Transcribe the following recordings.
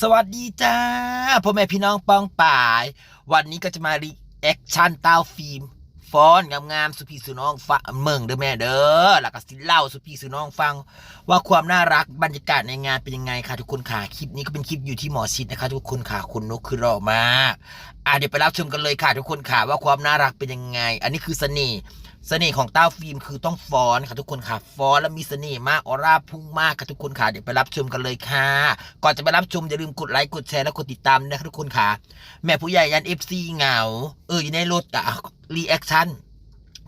สวัสดีจ้าพ่อแม่พี่น้องปองป่าย วันนี้ก็จะมารีแอคชั่นเต้าฟิล์มฟอนงามๆสุพี่สุน้องฟังเมืองเด้อแม่เด้อแล้วก็สิเล่าสุพี่สุน้องฟัง ว่าความน่ารักบรรยากาศในงานเป็นยังไงค่ะทุกคนค่ะคลิปนี้ก็เป็นคลิปอยู่ที่หมอชิดนะคะ ทุกคนค่ะคุณนกคือรอมากอะเดี๋ยวไปรับชมกันเลยค่ะ ทุกคนค่ะว่าความน่ารักเป็นยังไง อันนี้คือเสน่ห์เสน่ห์ของเต้าฟิล์มคือต้องฟ้อนค่ะทุกคนค่ะฟ้อนแล้วมีเสน่ห์มากออร่าพุ่งมากค่ะทุกคนค่ะเดี๋ยวไปรับชมกันเลยค่ะ ก่อนจะไปรับชมอย่าลืมกดไลค์กดแชร์และกดติดตามนะคะทุกคนค่ะ แม่ผู้ใหญ่ยันเอฟซีเหงา เอออยู่ในรถอะรีแอคชั่น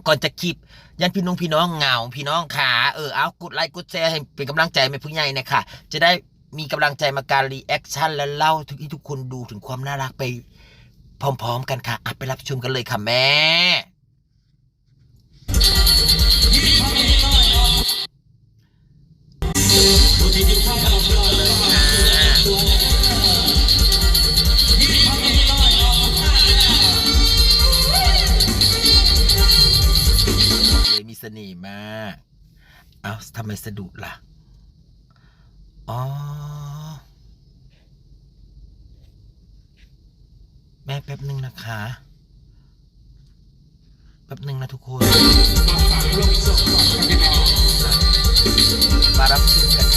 ก่อนจะคลิปยันพี่น้องพี่น้องเหงาพี่น้องขาเออเอากดไลค์กดแชร์ให้เป็นกำลังใจแม่ผู้ใหญ่นะคะจะได้มีกำลังใจมาการรีแอคชั่นและเล่าทุกที่ทุกคนดูถึงความน่ารักไป พร้อม ๆ กันค่ะอะไปรับชมกันเลยค่ะแม่เลยมีเสน่ห์มาก เอ้าทำไมสะดุดล่ะ อ๋อ แม่แป๊บหนึ่งนะคะแป๊บหนึ่งนะทุกคน มารับชมกัน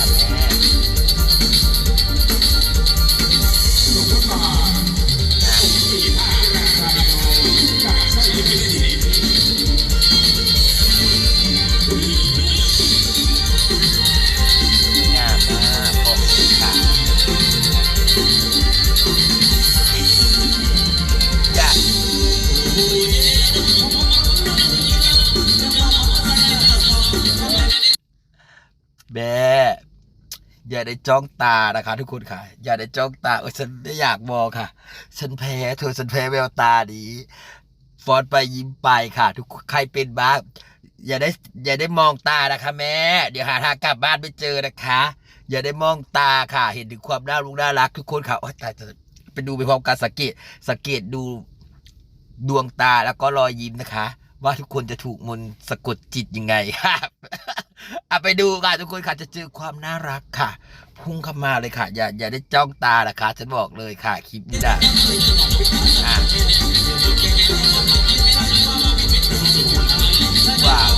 แม่อย่าได้จ้องตานะคะ ทุกคนค่ะ อย่าได้จ้องตาโอ้ยฉันไม่อยากมองค่ะ ฉันแพ้เธอฉันแพ้แววตานี้ฟอนไปยิ้มไปค่ะ ทุกใครเป็นบ้างอย่าได้อย่าได้มองตานะคะ แม่ เดี๋ยวหาทางกลับบ้านไม่เจอนะคะ อย่าได้มองตาค่ะ เห็นถึงความน่ารุกน่ารักทุกคนค่ะโอ้ยตายตายไปดูไปพร้อมกันสังเกตสังเกตดูดวงตาแล้วก็รอยยิ้มนะคะ ว่าทุกคนจะถูกมนต์สะกดจิตยังไงครับ เอาไปดูค่ะทุกคนค่ะจะเจอความน่ารักค่ะ พุ่งเข้ามาเลยค่ะ อย่าอย่าได้จ้องตานะคะฉันบอกเลยค่ะคลิปนี้นะอะว้าว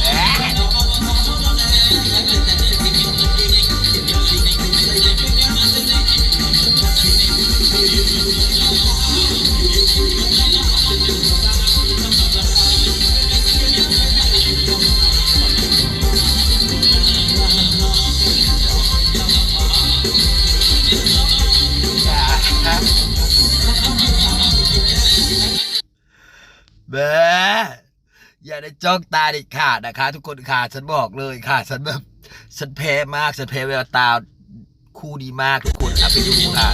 อย่ได้จ้องตาเด็ดขาดนะคะ ทุกคนค่ะฉันบอกเลยค่ะ ฉันแบบฉันแพ้มากฉันแพ้แววตาคู่ดีมากทุกคนครับไปดูค่ะ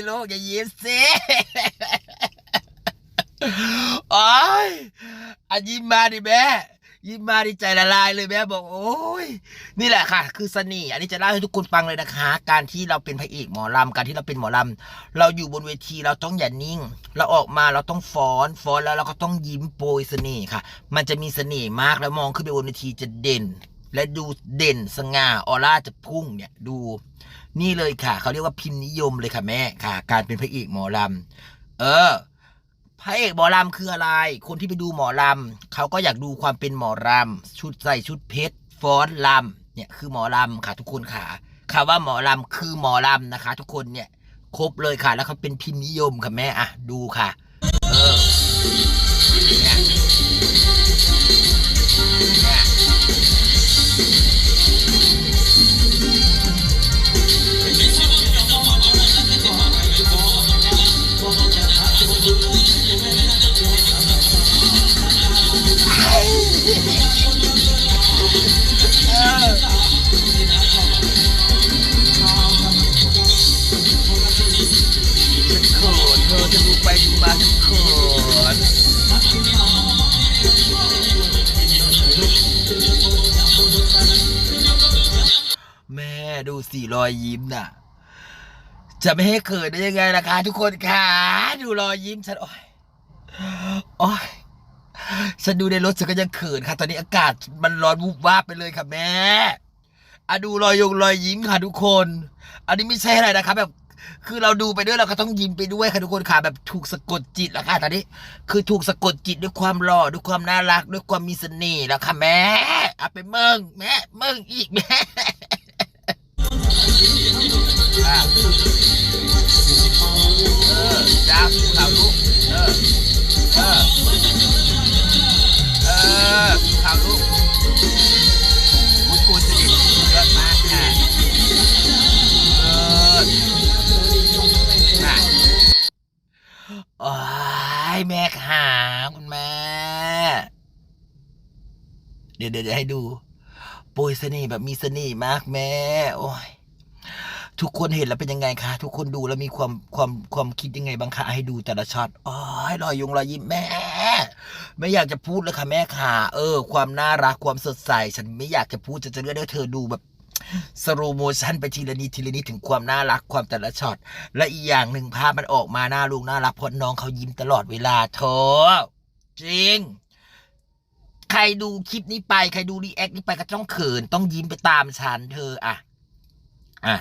สิลูกอย่ายิ้มสิโอ้ยอันยิ้มมาดิแม่ยิ้มมาดิใจละลายเลยแม่บอก โอ้ยนี่แหละค่ะ คือเสน่ห์อันนี้จะเล่าให้ทุกคนฟังเลยนะคะ การที่เราเป็นพระเอกหมอลำการที่เราเป็นหมอลำเราอยู่บนเวทีเราต้องอย่านิ่ง เราออกมาเราต้องฟ้อนฟ้อนแล้วเราก็ต้องยิ้มโปรยเสน่ห์ค่ะ มันจะมีเสน่ห์มากแล้วมองขึ้นไปบนเวทีจะเด่น และดูเด่นสง่าออร่าจะพุ่งเนี่ยดู นี่เลยค่ะ เขาเรียกว่าพิมพ์นิยมเลยค่ะแม่ค่ะ การเป็นพระเอกหมอลำเออพระเอกหมอลำคืออะไร คนที่ไปดูหมอลำเขาก็อยากดูความเป็นหมอลำชุดใส่ชุดเพชรฟ้อนลำเนี่ยคือหมอลำค่ะทุกคนค่ะคำว่าหมอลำคือหมอลำนะคะ ทุกคนเนี่ยครบเลยค่ะ แล้วเขาเป็นพิมพ์นิยมค่ะแม่อะดูค่ะ ดูสี่รอยยิ้มน่ะ จะไม่ให้เขินได้ยังไงล่ะคะ ทุกคนค่ะดูรอยยิ้มฉันโอ้ยโอ้ยฉันดูในรถฉันก็ยังเขินค่ะ ตอนนี้อากาศมันร้อนวูบวาบไปเลยค่ะแม่อะดูรอยยงรอยยิ้มค่ะทุกคน อันนี้ไม่ใช่อะไรนะคะแบบคือเราดูไปด้วยเราก็ต้องยิ้มไปด้วยค่ะทุกคนค่ะแบบถูกสะกดจิตแล้วค่ะตอนนี้ คือถูกสะกดจิตด้วยความหล่อด้วยความน่ารัก ด้วยความมีเสน่ห์แล้วค่ะแม่เอาไปเมืองแม่เมืองอีกแม่ อะเออจ้าสู้เขาวลูกเออ เออ เออสู้เขาวลูกมุดกูสนิทเยอะมากค่ะเออน่ะโอ้ยแม่ขาคุณแม่ เดี๋ยวเดี๋ยวเดี๋ยวให้ดูปรยเสน่ห์แบบมีเสน่ห์มากแม่ โอ้ย ทุกคนเห็นแล้วเป็นยังไงคะทุกคนดูแล้วมีความความความคิดยังไงบ้างคะให้ดูแต่ละช็อตอ๋อให้รอยยงรอยยิ้มแม่ ไม่อยากจะพูดเลยค่ะแม่ค่ะ เออ ความน่ารักความสดใส ฉันไม่อยากจะพูดจะจะเลือกให้เธอดูแบบสโลโมชันไปทีละนิดทีละนิดถึงความน่ารักความแต่ละช็อตและอีกอย่างหนึ่งภาพมันออกมาน่าลูกน่ารักเพราะน้องเขายิ้มตลอดเวลาเธอจริงใครดูคลิปนี้ไป ใครดูรีแอคนี้ไปก็ต้องเขิน ต้องยิ้มไปตามฉันเธออะ อะ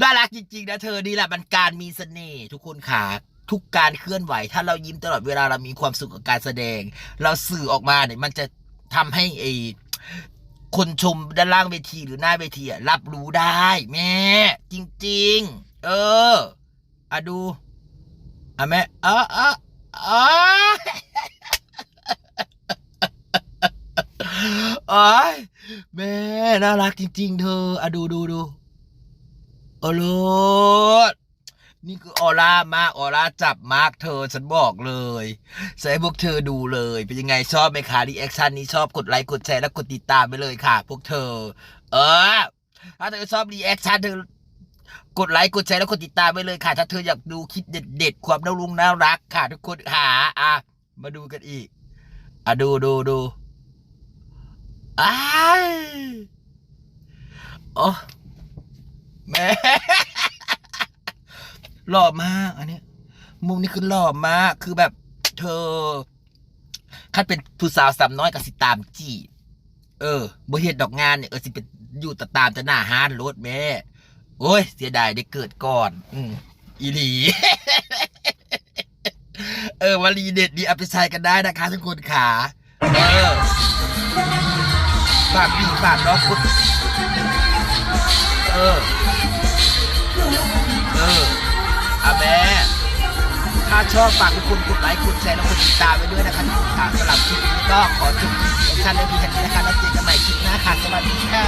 น่ารักจริง ๆ นะเธอนี่แหละมันการมีเสน่ห์ทุกคนขาทุกการเคลื่อนไหว ถ้าเรายิ้มตลอดเวลาเรามีความสุขกับการแสดง เราสื่อออกมาเนี่ยมันจะทำให้ไอคนชมด้านล่างเวทีหรือหน้าเวทีอะรับรู้ได้ แม่ จริง ๆ เอออะดูอะแม่เออเออเออ โอ้ยแม่ น่ารักจริง ๆ เธออะดูดูดูโอ้โลดนี่คือออร่ามากออร่าจับมากเธอ ฉันบอกเลยใส่ให้พวกเธอดูเลย เป็นยังไงชอบไหมคะรีแอคชั่นนี้ชอบกดไลค์กดแชร์และกดติดตามไปเลยค่ะ พวกเธอ เออ ถ้าเธอชอบรีแอคชั่นเธอกดไลค์กดแชร์และกดติดตามไปเลยค่ะ ถ้าเธออยากดูคลิปเด็ด ๆ ความน่ารุงน่ารักค่ะ ทุกคนหาอะมาดูกันอีกอะดูดูดู อ้ายโอ้แม่หล่อมากอันนี้มุมนี้คือหล่อมาก คือแบบ เธอคัดเป็นผู้สาวสามน้อยกับสิตามจีเออบ่เฮ็ดดอกงานเนี่ยเออสิเป็นอยู่ตตามจะหน้าห้านรถแม่ โอ้ย เสียดายได้เกิดก่อน อืมอีหลี เออวลีเด็ดดีเอาไปใช้กันได้นะคะทุกคนขาเออ ฝากพี่ฝากน้องคุณเออ เอออาแม่ถ้าชอบฝากทุกคนกดไลค์กดแชร์แล้วกดติดตามไปด้วยนะคะทุกคนค่ะสำหรับคลิปนี้ก็ขอจบคลิปของฉันพีแค่นี้นะคะแล้วเจอกันใหม่คลิปหน้าค่ะสวัสดีค่ะ